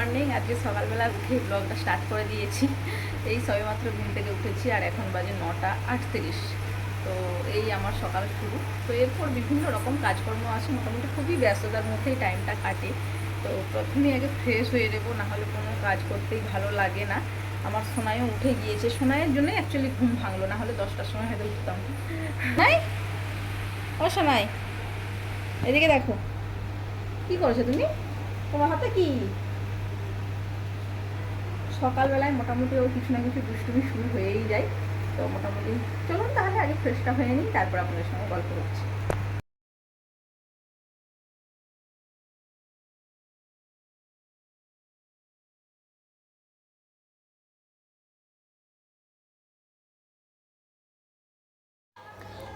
Morning, আজকে সকালবেলা উঠে ব্লগটা স্টার্ট করে দিয়েছি। এই সবেমাত্র ঘুম থেকে উঠেছি আর এখন বাজে নটা আটত্রিশ। তো এই আমার সকাল শুরু। তো এরপর বিভিন্ন রকম কাজকর্ম আছে, মোটামুটি খুবই ব্যস্ততার মধ্যেই টাইমটা কাটে। তো প্রথমেই আগে ফ্রেশ হয়ে নেব নাহলে কোনো কাজ করতেই ভালো লাগে না। আমার সোনাইও উঠে গিয়েছে। সোনাইয়ের জন্যই অ্যাকচুয়ালি ঘুম ভাঙলো, না হলে দশটার সময় হয়তো উঠতাম। ও সোনাই, এদিকে দেখো। কি করছ তুমি? তোমার হাতে কি? সকালবেলায় মোটামুটি ওর কিছু না কিছু দুষ্টুমি শুরু হয়েই যায়। তো মোটামুটি চলুন তাহলে, আগে ফ্রেশটা হয়ে নিই, তারপর আপনাদের সঙ্গে গল্প করছি।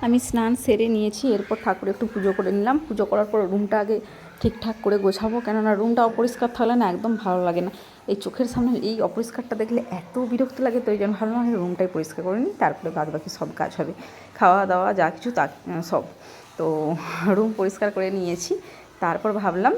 আমি স্নান সেরে নিয়েছি, এরপর ঠাকুর একটু পুজো করে নিলাম। পুজো করার পর রুমটা আগে ঠিকঠাক করে গোছাবো, কেননা রুমটা অপরিষ্কার থাকলে না একদম ভালো লাগে না। এই চোখের সামনে এই অপরিষ্কারটা দেখলে এত বিরক্ত লাগে তো এই জন্য ভালো লাগে রুমটাই পরিষ্কার করে নিই, তারপরে বাদ বাকি সব কাজ হবে। খাওয়া দাওয়া যা কিছু তা সব। তো রুম পরিষ্কার করে নিয়েছি, তারপর ভাবলাম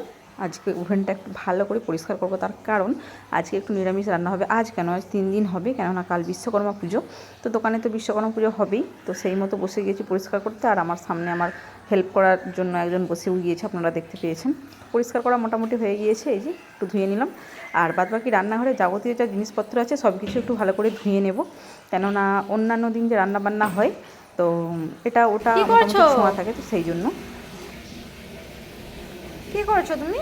আজকে ওভেনটা একটু ভালো করে পরিষ্কার করব, তার কারণ আজকে একটু নিরামিষ রান্না হবে, আজ কেন? আজ তিন দিন হবে, কেননা কাল বিশ্বকর্মা পুজো। তো দোকানে তো বিশ্বকর্মা পুজো হবেই, তো সেই মতো বসে গিয়েছি পরিষ্কার করতে, আর আমার সামনে আমার হেল্প করার জন্য একজন বসেও গিয়েছে আপনারা দেখতে পেয়েছেন। পরিষ্কার করা মোটামুটি হয়ে গিয়েছে এই যে একটু ধুয়ে নিলাম। আর বাদবাকি রান্নাঘরে যাবতীয় যা জিনিসপত্র আছে সব কিছু একটু ভালো করে ধুয়ে নেব। কেননা অন্যান্য দিন যে রান্না বান্না হয় তো এটা ওটা মোটামুটি ছোঁয়া থাকে তো সেই জন্য। কি করছ তুমি?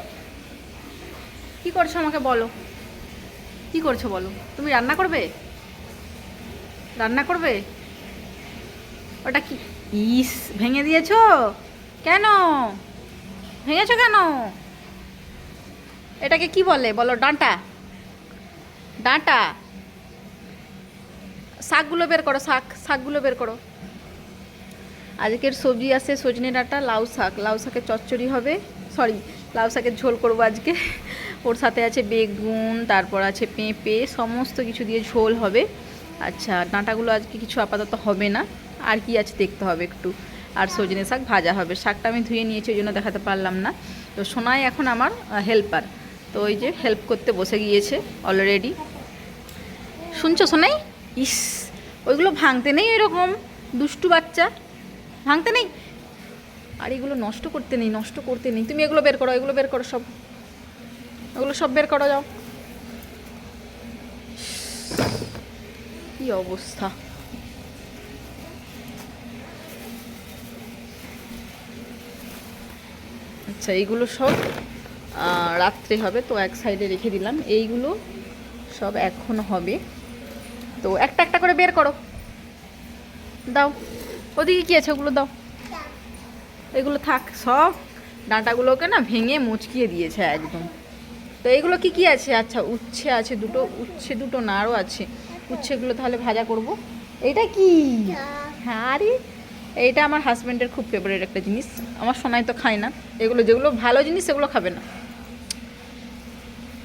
কি করছ আমাকে বলো। কি করছ বলো? তুমি রান্না করবে? রান্না করবে? ওটা কি? ইস, ভেঙে দিয়েছ? কেন? ভেঙেছো কেন? এটাকে কি বলে? বলো, ডাঁটা। ডাঁটা। শাকগুলো বের করো, শাক, শাকগুলো বের করো। আজকের সবজি আছে সজনে ডাঁটা, লাউ শাক। লাউ শাকের চচ্চড়ি হবে। সরি, লাউ শাকের ঝোল করব আজকে। ওর সাথে আছে বেগুন, তারপর আছে পেঁপে, সমস্ত কিছু দিয়ে ঝোল হবে। আচ্ছা ডাঁটাগুলো আজকে কিছু আপাতত হবে না। আর কি আছে দেখতে হবে একটু। আর সজনে শাক ভাজা হবে। শাকটা আমি ধুয়ে নিয়েছি, ওই জন্য দেখাতে পারলাম না। তো সোনাই এখন আমার হেল্পার তো ওই যে হেল্প করতে বসে গিয়েছে অলরেডি শুনছো সোনাই? ইস, ওইগুলো ভাঙতে নেই এরকম, দুষ্টু বাচ্চা। ভাঙতে নেই? আর এগুলো নষ্ট করতে নেই, নষ্ট করতে নেই। তুমি এগুলো বের করো, এগুলো বের করো সব। এগুলো সব বের করো, যাও। কি অবস্থা। আচ্ছা এইগুলো সব রাত্রে হবে তো এক সাইডে রেখে দিলাম। এইগুলো সব এখন হবে। তো একটা একটা করে বের করো। দাও। ওদিকে কি আছে ওগুলো দাও। এগুলো থাক সব ডাঁটাগুলোকে না ভেঙে মুচকিয়ে দিয়েছে একদম। তো এইগুলো কি কি আছে? আচ্ছা উচ্ছে আছে দুটো উচ্ছে দুটো নাড়ও আছে। উচ্ছেগুলো তাহলে ভাজা করব। এটা কি? হ্যাঁ আরে এইটা আমার হাজব্যান্ডের খুব ফেভারিট একটা জিনিস। আমার সোনাই তো খায় না। এগুলো যেগুলো ভালো জিনিস, সেগুলো খাবে না।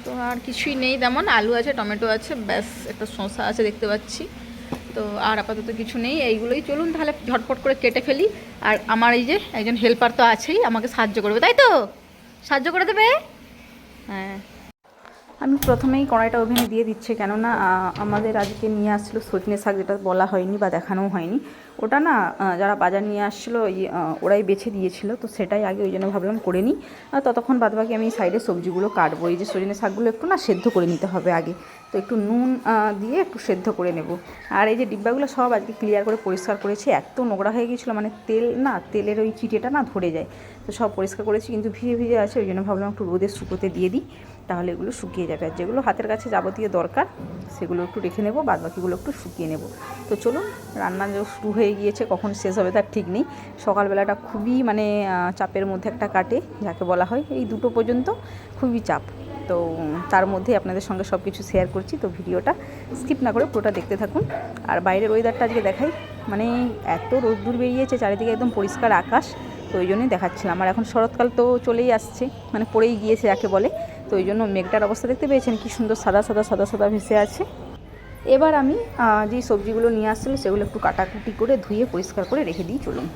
তো আর কিছুই নেই তেমন। আলু আছে, টমেটো আছে, ব্যাস, একটা শসা আছে দেখতে পাচ্ছি। তো আর আপাতত কিছু নেই, এইগুলোই। চলুন তাহলে ঝটপট করে কেটে ফেলি। আর আমার এই যে একজন হেল্পার তো আছেই, আমাকে সাহায্য করবে, তাই তো? সাহায্য করে দেবে? হ্যাঁ। আমি প্রথমেই কড়াইটা ওভেনে দিয়ে দিচ্ছি, কেননা আমাদের আজকে নিয়ে আসছিল সজনে শাক, যেটা বলা হয়নি বা দেখানোও হয়নি। ওটা না যারা বাজার নিয়ে আসছিল ওরাই বেছে দিয়েছিল, তো সেটাই আগে ওই জন্য ভাবলাম করে নিই। ততক্ষণ বাদবাকি আমি সাইডে সবজিগুলো কাটবো। এই যে সজনে শাকগুলো একটু না সেদ্ধ করে নিতে হবে আগে। তো একটু নুন দিয়ে একটু সেদ্ধ করে নেব। আর এই যে ডিব্বাগুলো সব আজকে ক্লিয়ার করে পরিষ্কার করেছি, এত নোংরা হয়ে গিয়েছিল মানে তেল না, তেলের ওই চিটেটা না ধরে যায়। তো সব পরিষ্কার করেছি, কিন্তু ভিজে ভিজে আছে, ওই জন্য ভাবলাম একটু রোদে শুকোতে দিয়ে দিই। তাহলে এগুলো শুকিয়ে যাবে। আর যেগুলো হাতের কাছে যাবতীয় দরকার, সেগুলো একটু রেখে নেব বাদ বাকিগুলো একটু শুকিয়ে নেব। তো চলুন, রান্না যে শুরু হয়ে গিয়েছে, কখন শেষ হবে তার ঠিক নেই। সকালবেলাটা খুবই মানে চাপের মধ্যে একটা কাটে, যাকে বলা হয় এই দুটো পর্যন্ত খুবই চাপ। তো তার মধ্যে আপনাদের সঙ্গে সব কিছু শেয়ার করছি, তো ভিডিওটা স্কিপ না করে পুরোটা দেখতে থাকুন। আর বাইরের ওয়েদারটা আজকে দেখাই মানে এত রোদ্দুর বেরিয়েছে, চারিদিকে একদম পরিষ্কার আকাশ, তো ওই জন্যই দেখাচ্ছিলাম। আর এখন শরৎকাল তো চলেই আসছে মানে পড়েই গিয়েছে, যাকে বলে। তো ওই জন্য মেঘটার অবস্থা দেখতে পেয়েছেন, কি সুন্দর সাদা সাদা সাদা সাদা ভেসে আছে। এবার আমি যেই সবজিগুলো নিয়ে আসছিল সেগুলো একটু কাটাকুটি করে ধুয়ে পরিষ্কার করে রেখে দিই, চলুন।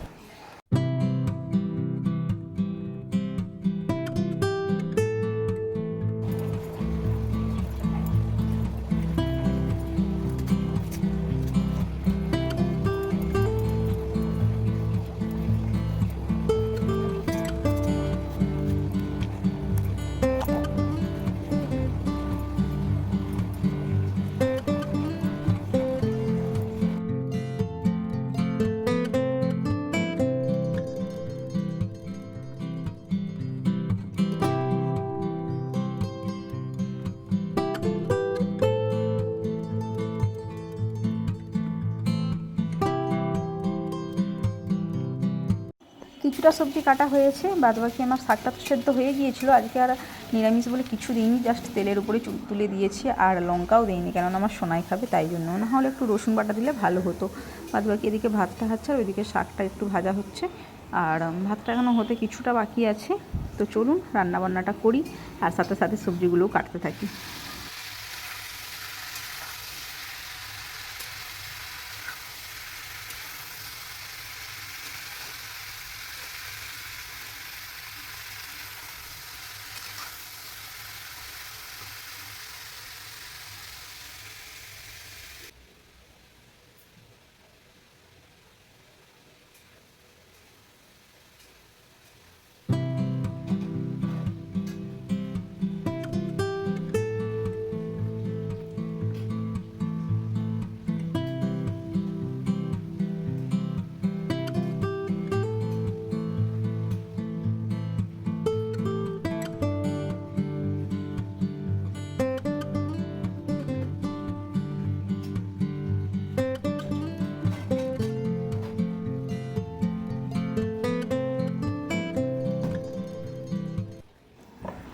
কিছুটা সবজি কাটা হয়েছে বাদ বাকি আমার শাকটা তো সেদ্ধ হয়ে গিয়েছিল, আজকে আর নিরামিষ বলে কিছু দিইনি জাস্ট তেলের উপরে চুল তুলে দিয়েছি আর লঙ্কাও দিইনি, কেননা আমার সোনাই খাবে, তাই জন্য। না হলে একটু রসুন বাটা দিলে ভালো হতো। বাদ বাকি এদিকে ভাতটা হচ্ছে, আর ওইদিকে শাকটা একটু ভাজা হচ্ছে। আর ভাতটা এখনও হতে কিছুটা বাকি আছে। তো চলুন, রান্নাবান্নাটা করি, আর সাথে সাথে সবজিগুলোও কাটতে থাকি।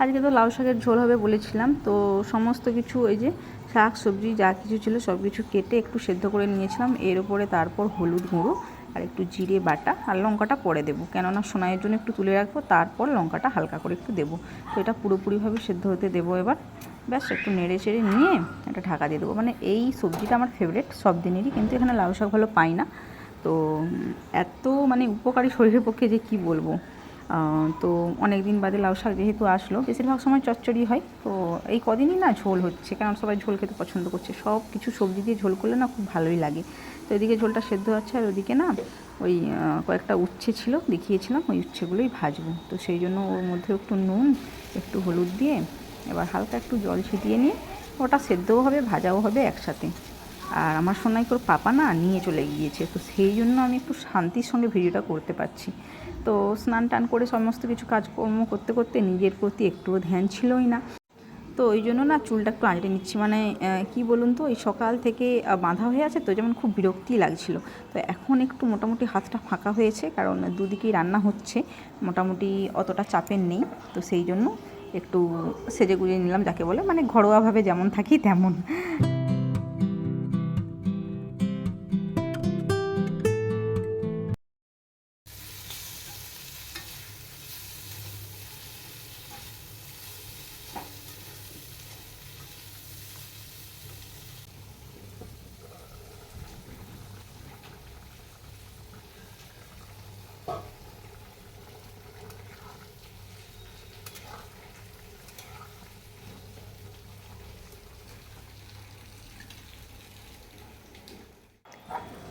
আজকে তো লাউ শাকের ঝোল হবে বলেছিলাম, তো সমস্ত কিছু ওই যে শাক, সবজি যা কিছু ছিল সব কিছু কেটে একটু সেদ্ধ করে নিয়েছিলাম। এর উপরে তারপর হলুদ গুঁড়ো আর একটু জিরে বাটা আর লঙ্কাটা পরে দেবো। কেননা সোনাইয়ের জন্য একটু তুলে রাখব, তারপর লঙ্কাটা হালকা করে একটু দেবো। তো এটা পুরোপুরিভাবে সেদ্ধ হতে দেবো এবার। ব্যাস, একটু নেড়ে চেড়ে নিয়ে একটা ঢাকা দিয়ে দেবো। মানে এই সবজিটা আমার ফেভারিট সব দিনেরই, কিন্তু এখানে লাউ শাক ভালো পাই না। তো এত মানে উপকারী শরীরের পক্ষে যে কি বলব? তো অনেক দিন বাদে লাউ শাক যেহেতু আসলো, বেশিরভাগ সময় চচ্চড়ি হয়। তো এই কদিনই না ঝোল হচ্ছে, কারণ সবাই ঝোল খেতে পছন্দ করছে। সব কিছু সবজি দিয়ে ঝোল করলে না খুব ভালোই লাগে। তো এদিকে ঝোলটা সেদ্ধ হচ্ছে আর ওদিকে না ওই কয়েকটা উচ্ছে ছিল, দেখিয়েছিলাম, ওই উচ্ছেগুলোই ভাজবো। তো সেই জন্য ওর মধ্যে একটু নুন, একটু হলুদ দিয়ে এবার হালকা একটু জল ছিটিয়ে নিয়ে, ওটা সেদ্ধও হবে, ভাজাও হবে একসাথে। আর আমার সোনাইকোর পাপা না নিয়ে চলে গিয়েছে, তো সেই জন্য আমি একটু শান্তির সঙ্গে ভিডিওটা করতে পারছি। তো স্নান টান করে সমস্ত কিছু কাজকর্ম করতে করতে নিজের প্রতি একটুও ধ্যান ছিলই না। তো ওই জন্য না চুলটা একটু আঁচড়ে নিচ্ছি। মানে কি বলুন তো, এই সকাল থেকে বাঁধা হয়ে আছে তো, যেমন খুব বিরক্তি লাগছিল। তো এখন একটু মোটামুটি হাতটা ফাঁকা হয়েছে, কারণ দুদিকেই রান্না হচ্ছে। মোটামুটি অতটা চাপের নেই। তো সেই জন্য একটু সেজে গুজে নিলাম, যাকে বলে মানে ঘরোয়াভাবে যেমন থাকি তেমন।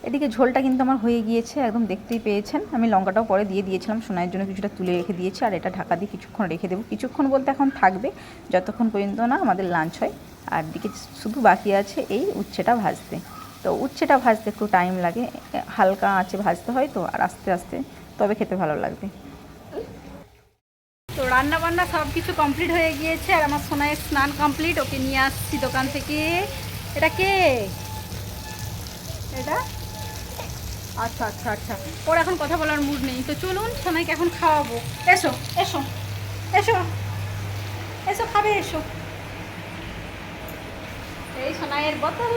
এদিকে ঝোলটা কিন্তু আমার হয়ে গিয়েছে, একদম দেখতেই পেয়েছেন। আমি লঙ্কাটাও পরে দিয়ে দিয়েছিলাম, সোনাইয়ের জন্য কিছুটা তুলে রেখে দিয়েছি, আর এটা ঢাকা দিয়ে কিছুক্ষণ রেখে দেবো। কিছুক্ষণ বলতে এখন থাকবে, যতক্ষণ পর্যন্ত না আমাদের লাঞ্চ হয়। আর দিকে শুধু বাকি আছে এই উচ্ছেটা ভাজতে। তো উচ্ছেটা ভাজতে একটু টাইম লাগে, হালকা আঁচে ভাজতে হয় তো, আর আস্তে আস্তে তবে খেতে ভালো লাগবে। তো রান্না বান্না সব কিছু কমপ্লিট হয়ে গিয়েছে, আর আমার সোনায় স্নান কমপ্লিট ওকে নিয়ে আসছি দোকান থেকে। এটা কে? এটা? আচ্ছা আচ্ছা আচ্ছা। ওর এখন কথা বলার মুড নেই। তো চলুন, সোনাইকে এখন খাওয়াবো। এসো এসো এসো এসো, খাবে, এসো। এই সোনাইয়ের বোতল।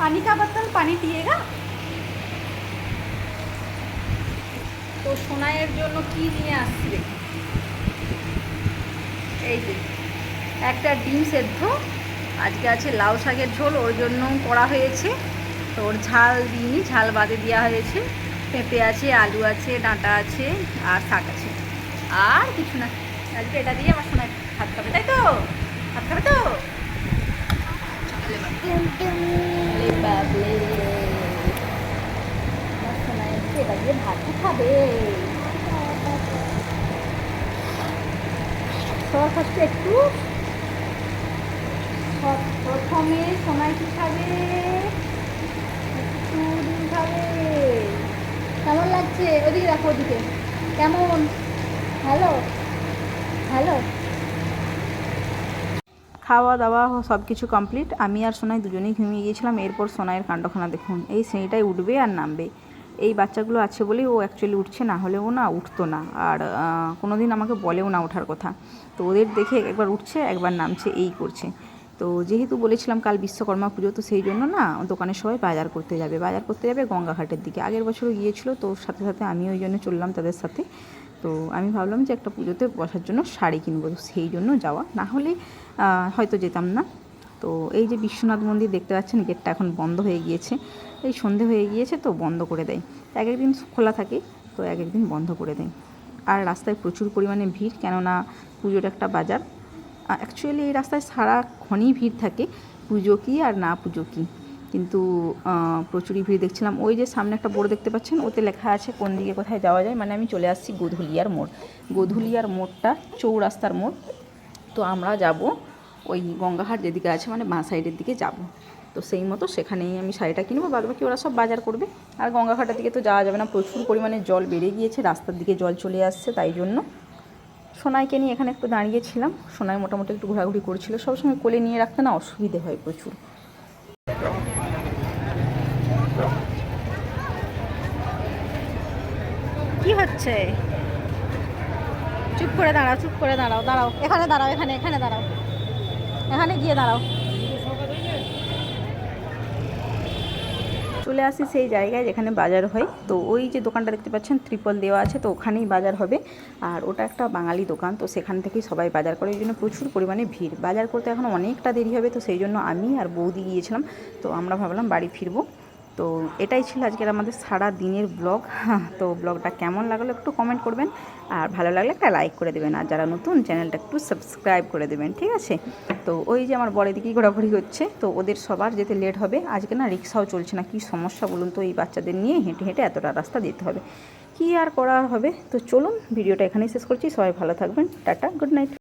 পানি কা বোতল, পানি পিয়েগা তো সোনাইয়ের জন্য কি নিয়ে আসছি? এই যে, একটা ডিম সেদ্ধ। আজকে আছে লাউ শাকের ঝোল ওর জন্য করা হয়েছে। তো ওর ঝাল দিইনি, ঝাল বাদে দেওয়া হয়েছে। পেঁপে আছে, আলু আছে, ডাঁটা আছে, আর শাক আছে। আর কিছু না। আজকে এটা দিয়ে আমার শোনা ভাত খাবে, তাই তো? ভাত খাবে তো? এটা দিয়ে ভাত খাবে। একটু। প্রথমে সোনাই কি খাবে? লাগছে ওদিকে রাখো, ওদিকে। কেমন? হ্যালো হ্যালো খাওয়া দাওয়া সব কিছু কমপ্লিট। আমি আর সোনাই দুজনেই ঘুমিয়ে গিয়েছিলাম। এরপর সোনাইয়ের কাণ্ডখানা দেখুন। এই শ্রেণীটাই উঠবে আর নামবে। এই বাচ্চাগুলো আছে বলেই ও অ্যাকচুয়ালি উঠছে, না হলে ও না উঠতো না। আর কোনো দিন আমাকে বলেও না ওঠার কথা। তো ওদের দেখে একবার উঠছে, একবার নামছে, এই করছে। তো যেহেতু বলেছিলাম কাল বিশ্বকর্মা পুজো, তো সেই জন্য না দোকানের সবাই বাজার করতে যাবে। বাজার করতে যাবে গঙ্গাঘাটের দিকে। আগের বছরও গিয়েছিল, তো সাথে সাথে আমি ওই জন্য চললাম তাদের সাথে। তো আমি ভাবলাম যে একটা পুজোতে বসার জন্য শাড়ি কিনবো, তো সেই জন্য যাওয়া। না হলে হয়তো যেতাম না। তো এই যে বিশ্বনাথ মন্দির দেখতে পাচ্ছেন, গেটটা এখন বন্ধ হয়ে গিয়েছে। এই সন্ধে হয়ে গিয়েছে, তো বন্ধ করে দেয়। এক একদিন খোলা থাকে, তো এক একদিন বন্ধ করে দেয়। আর রাস্তায় প্রচুর পরিমাণে ভিড়, কেননা পুজোর একটা বাজার। অ্যাকচুয়ালি এই রাস্তায় সারাক্ষণই ভিড় থাকে, পুজো কি আর না পুজো কি। কিন্তু প্রচুরই ভিড় দেখছিলাম। ওই যে সামনে একটা বোর্ড দেখতে পাচ্ছেন, ওতে লেখা আছে কোন দিকে কোথায় যাওয়া যায়। মানে আমি চলে আসছি গোধুলিয়ার মোড়। গোধুলিয়ার মোড়টা চৌরাস্তার মোড়। তো আমরা যাব ওই গঙ্গাহাট যেদিকে আছে মানে বাঁ সাইডের দিকে যাব। তো সেই মতো সেখানেই আমি শাড়িটা কিনবো। বাদ বাকি ওরা সব বাজার করবে। আর গঙ্গাঘাটের দিকে তো যাওয়া যাবে না। প্রচুর পরিমাণে জল বেড়ে গিয়েছে। রাস্তার দিকে জল চলে আসছে, তাই জন্য সোনাইকে নিয়ে এখানে একটু দাঁড়িয়েছিলাম সোনাই মোটামুটি একটু ঘোরাঘুরি করছিল। সবসময় কোলে নিয়ে রাখতে না অসুবিধে হয় প্রচুর। কি হচ্ছে? চুপ করে দাঁড়াও, চুপ করে দাঁড়াও দাঁড়াও। এখানে দাঁড়াও, এখানে এখানে দাঁড়াও। এখানে গিয়ে দাঁড়াও। চলে আসি সেই জায়গায় যেখানে বাজার হয়। তো ওই যে দোকানটা দেখতে পাচ্ছেন, ত্রিপল দেওয়া আছে, তো ওখানেই বাজার হবে। আর ওটা একটা বাঙালি দোকান, তো সেখান থেকেই সবাই বাজার করে। ওই জন্য প্রচুর পরিমাণে ভিড়। বাজার করতে এখন অনেকটা দেরি হবে, তো সেই জন্য আমি আর বৌদি গিয়েছিলাম। তো আমরা ভাবলাম বাড়ি ফিরবো। তো এটাই ছিল আজকের আমাদের সারা দিনের ব্লগ। তো ব্লগটা কেমন লাগল একটু কমেন্ট করবেন। আর ভালো লাগলে একটা লাইক করে দেবেন। আর যারা নতুন, চ্যানেলটা একটু সাবস্ক্রাইব করে দেবেন, ঠিক আছে? তো ওই যে আমার বড় দিকেই ঘোরাঘুরি হচ্ছে, তো ওদের সবার যেতে লেট হবে। আজকে না রিক্সাও চলছে না, কী সমস্যা বলুন তো? এই বাচ্চাদের নিয়ে হেঁটে হেঁটে এতটা রাস্তা যেতে হবে। কী আর করা হবে? তো চলুন, ভিডিওটা এখানেই শেষ করছি। সবাই ভালো থাকবেন। Tata good night